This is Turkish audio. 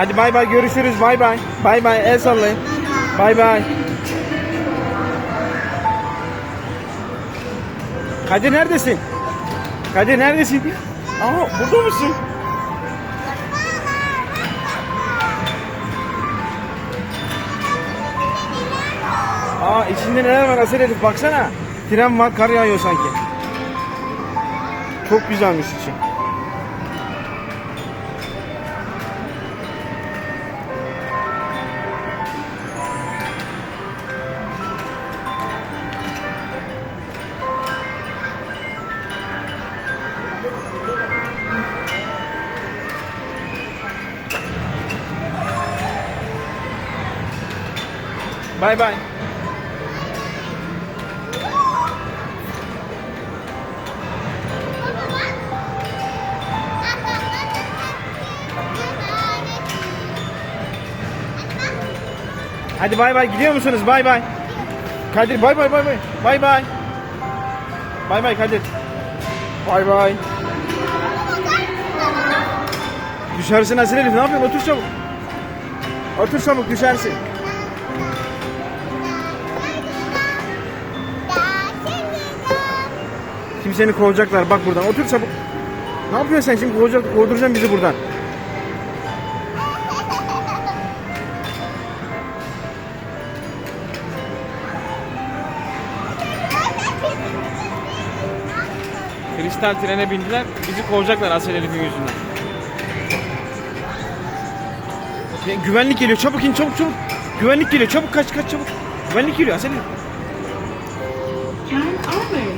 Hadi bay bay görüşürüz bay bay. Bay bay el sallayın. Bay bay. Kadir neredesin? Kadir neredesin? Aa burada mısın? Aa içinde neler var Asel Elif baksana. Tren var kar yağıyor sanki. Çok güzelmiş içi. Bay bay. Hadi bay bay gidiyor musunuz? Bay bay. Kadir bay bay bay bay. Bay bay. Bay bay Kadir. Bay bay. Düşersin Asil Elif ne yapıyorsun? Otur çabuk. Otur çabuk düşersin. Şimdi seni kovacaklar bak buradan. Otur çabuk. Ne yapıyorsun sen şimdi kovacak, kovduracaksın bizi buradan. Kristal trene bindiler. Bizi kovacaklar Asel Elif'in yüzünden. Ya, güvenlik geliyor. Çabuk in çabuk çabuk. Güvenlik geliyor. Çabuk kaç kaç çabuk. Güvenlik geliyor Asel Elif. Turn off